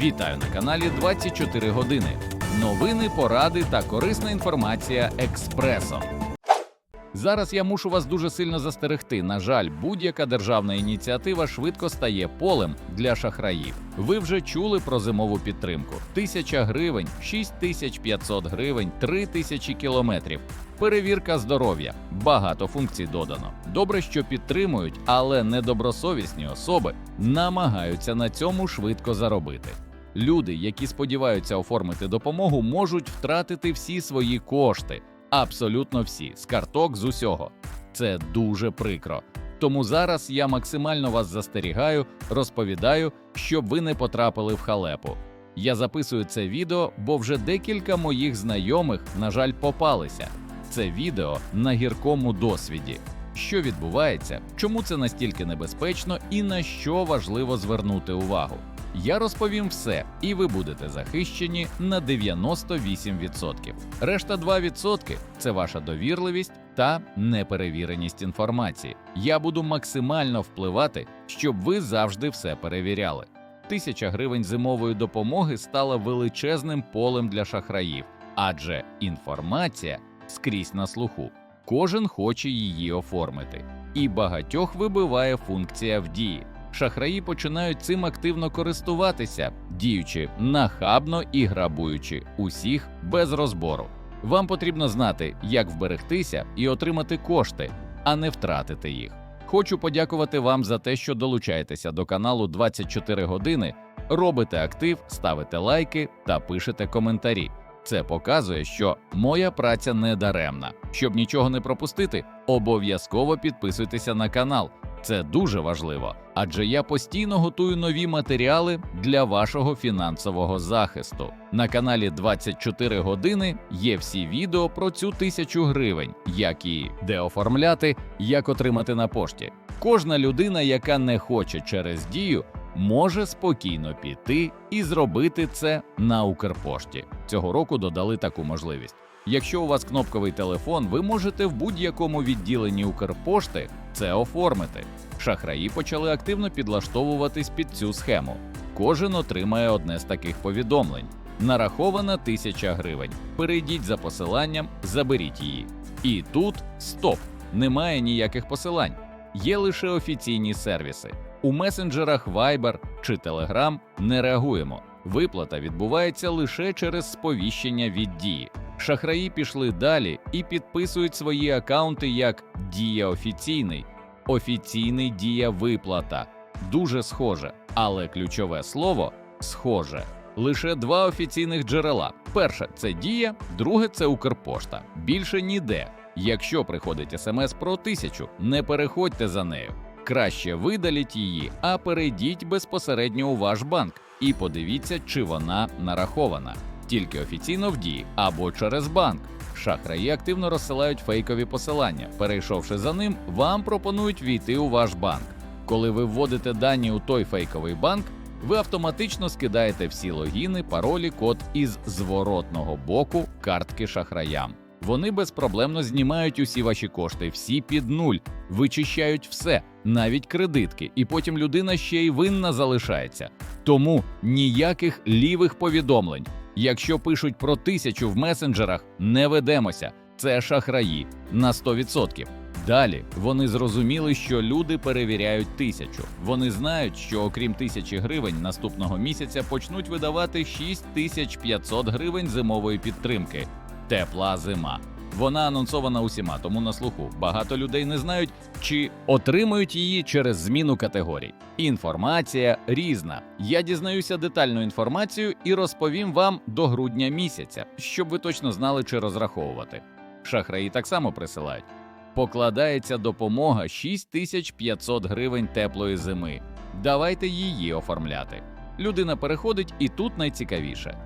Вітаю на каналі 24 години. Новини, поради та корисна інформація експресом. Зараз я мушу вас дуже сильно застерегти. На жаль, будь-яка державна ініціатива швидко стає полем для шахраїв. Ви вже чули про зимову підтримку: тисяча гривень, 6500 гривень, 3000 кілометрів. Перевірка здоров'я, багато функцій додано. Добре, що підтримують, але недобросовісні особи намагаються на цьому швидко заробити. Люди, які сподіваються оформити допомогу, можуть втратити всі свої кошти, абсолютно всі, з карток з усього. Це дуже прикро. Тому зараз я максимально вас застерігаю, розповідаю, щоб ви не потрапили в халепу. Я записую це відео, бо вже декілька моїх знайомих, на жаль, попалися. Це відео на гіркому досвіді. Що відбувається, чому це настільки небезпечно і на що важливо звернути увагу. Я розповім все, і ви будете захищені на 98%. Решта 2% – це ваша довірливість та неперевіреність інформації. Я буду максимально впливати, щоб ви завжди все перевіряли. Тисяча гривень зимової допомоги стала величезним полем для шахраїв, адже інформація скрізь на слуху. Кожен хоче її оформити, і багатьох вибиває функція в дії. Шахраї починають цим активно користуватися, діючи нахабно і грабуючи усіх без розбору. Вам потрібно знати, як вберегтися і отримати кошти, а не втратити їх. Хочу подякувати вам за те, що долучаєтеся до каналу 24 години, робите актив, ставите лайки та пишете коментарі. Це показує, що моя праця не даремна. Щоб нічого не пропустити, обов'язково підписуйтеся на канал. Це дуже важливо, адже я постійно готую нові матеріали для вашого фінансового захисту. На каналі 24 години є всі відео про цю тисячу гривень, як і де оформляти, як отримати на пошті. Кожна людина, яка не хоче через дію, може спокійно піти і зробити це на Укрпошті. Цього року додали таку можливість. Якщо у вас кнопковий телефон, ви можете в будь-якому відділенні Укрпошти це оформити. Шахраї почали активно підлаштовуватись під цю схему. Кожен отримає одне з таких повідомлень. Нарахована тисяча гривень. Перейдіть за посиланням, заберіть її. І тут стоп! Немає ніяких посилань. Є лише офіційні сервіси. У месенджерах Viber чи Telegram не реагуємо. Виплата відбувається лише через сповіщення від дії. Шахраї пішли далі і підписують свої акаунти як Дія офіційний, офіційний дія виплата. Дуже схоже, але ключове слово схоже. Лише два офіційних джерела: перше це дія, друге це Укрпошта. Більше ніде. Якщо приходить смс про тисячу, не переходьте за нею. Краще видаліть її, а перейдіть безпосередньо у ваш банк і подивіться, чи вона нарахована. Тільки офіційно в дії або через банк. Шахраї активно розсилають фейкові посилання. Перейшовши за ним, вам пропонують війти у ваш банк. Коли ви вводите дані у той фейковий банк, ви автоматично скидаєте всі логіни, паролі, код із зворотного боку картки шахраям. Вони безпроблемно знімають усі ваші кошти, всі під нуль, вичищають все, навіть кредитки, і потім людина ще й винна залишається. Тому ніяких лівих повідомлень. Якщо пишуть про тисячу в месенджерах, не ведемося. Це шахраї на 100%. Далі вони зрозуміли, що люди перевіряють тисячу. Вони знають, що окрім тисячі гривень наступного місяця почнуть видавати 6500 гривень зимової підтримки. Тепла зима. Вона анонсована усіма, тому на слуху. Багато людей не знають, чи отримують її через зміну категорій. Інформація різна. Я дізнаюся детальну інформацію і розповім вам до грудня місяця, щоб ви точно знали, чи розраховувати. Шахраї так само присилають. Покладається допомога 6500 гривень теплої зими. Давайте її оформляти. Людина переходить, і тут найцікавіше.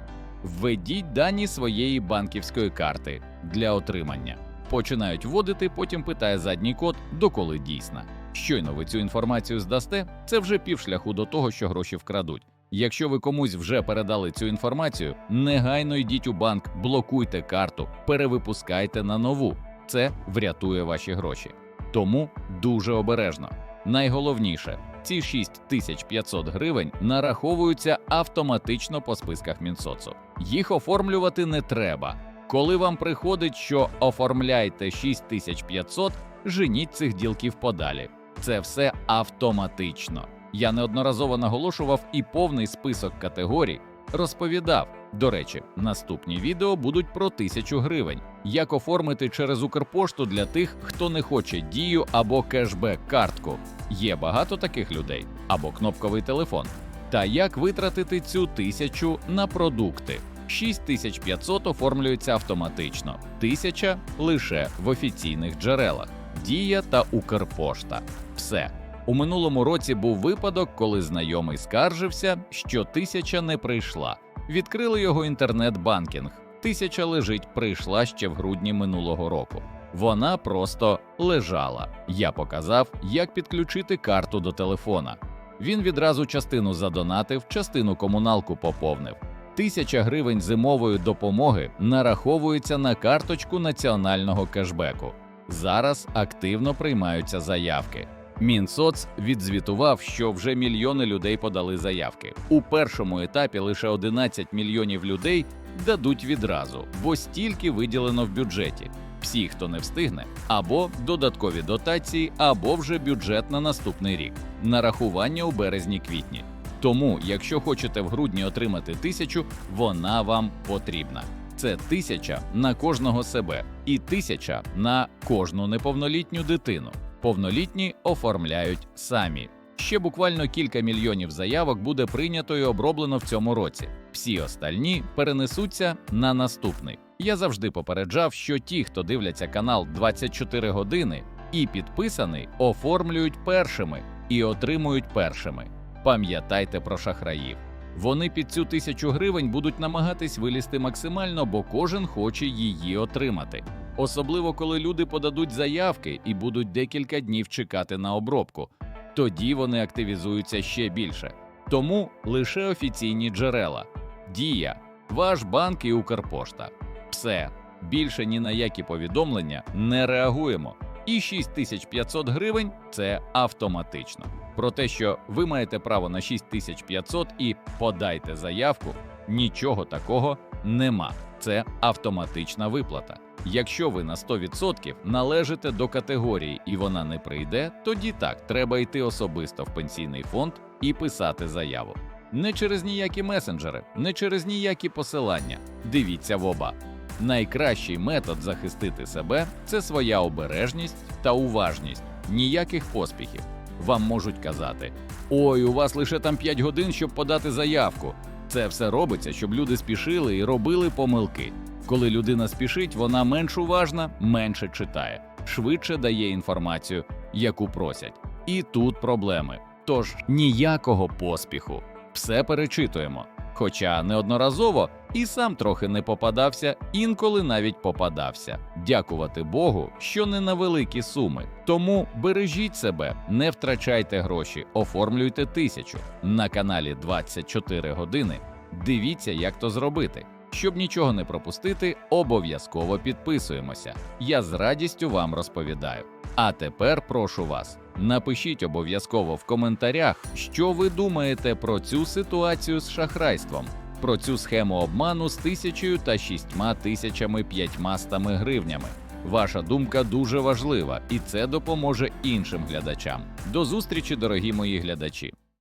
Введіть дані своєї банківської карти для отримання. Починають вводити, потім питає задній код, доколи дійсна. Щойно ви цю інформацію здасте, це вже півшляху до того, що гроші вкрадуть. Якщо ви комусь вже передали цю інформацію, негайно йдіть у банк, блокуйте карту, перевипускайте на нову. Це врятує ваші гроші. Тому дуже обережно. Найголовніше Ці 6500 гривень нараховуються автоматично по списках Мінсоцу. Їх оформлювати не треба. Коли вам приходить, що оформляйте 6500, женіть цих ділків подалі. Це все автоматично. Я неодноразово наголошував і повний список категорій розповідав. До речі, наступні відео будуть про тисячу гривень. Як оформити через Укрпошту для тих, хто не хоче дію або кешбек-картку. Є багато таких людей або кнопковий телефон. Та як витратити цю тисячу на продукти? 6500 оформлюється автоматично, 1000 – лише в офіційних джерелах. Дія та Укрпошта. Все. У минулому році був випадок, коли знайомий скаржився, що тисяча не прийшла. Відкрили його інтернет-банкінг. Тисяча лежить прийшла ще в грудні минулого року. Вона просто лежала. Я показав, як підключити карту до телефона. Він відразу частину задонатив, частину комуналку поповнив. Тисяча гривень зимової допомоги нараховується на карточку національного кешбеку. Зараз активно приймаються заявки. Мінсоц відзвітував, що вже мільйони людей подали заявки. У першому етапі лише 11 мільйонів людей дадуть відразу, бо стільки виділено в бюджеті. Всі, хто не встигне, або додаткові дотації, або вже бюджет на наступний рік. Нарахування у березні-квітні. Тому, якщо хочете в грудні отримати тисячу, вона вам потрібна. Це тисяча на кожного себе і тисяча на кожну неповнолітню дитину. Повнолітні оформляють самі. Ще буквально кілька мільйонів заявок буде прийнято і оброблено в цьому році. Всі остальні перенесуться на наступний. Я завжди попереджав, що ті, хто дивляться канал 24 години і підписаний, оформлюють першими і отримують першими. Пам'ятайте про шахраїв. Вони під цю тисячу гривень будуть намагатись вилізти максимально, бо кожен хоче її отримати. Особливо коли люди подадуть заявки і будуть декілька днів чекати на обробку. Тоді вони активізуються ще більше. Тому лише офіційні джерела: Дія, ваш банк і Укрпошта. Все більше ні на які повідомлення не реагуємо. І 6500 гривень це автоматично. Про те, що ви маєте право на 6500 і подайте заявку, нічого такого нема. Це автоматична виплата. Якщо ви на 100% належите до категорії і вона не прийде, тоді так, треба йти особисто в пенсійний фонд і писати заяву. Не через ніякі месенджери, не через ніякі посилання. Дивіться в оба. Найкращий метод захистити себе це своя обережність та уважність, ніяких поспіхів. Вам можуть казати: ой, у вас лише там 5 годин, щоб подати заявку. Це все робиться, щоб люди спішили і робили помилки. Коли людина спішить, вона менш уважна, менше читає, швидше дає інформацію, яку просять. І тут проблеми. Тож ніякого поспіху, все перечитуємо. Хоча неодноразово і сам трохи не попадався, інколи навіть попадався. Дякувати Богу, що не на великі суми. Тому бережіть себе, не втрачайте гроші, оформлюйте тисячу на каналі 24 години. Дивіться, як то зробити. Щоб нічого не пропустити, обов'язково підписуємося. Я з радістю вам розповідаю. А тепер прошу вас, напишіть обов'язково в коментарях, що ви думаєте про цю ситуацію з шахрайством, про цю схему обману з тисячою та шістьма тисячами п'ятьмастами гривнями. Ваша думка дуже важлива, і це допоможе іншим глядачам. До зустрічі, дорогі мої глядачі!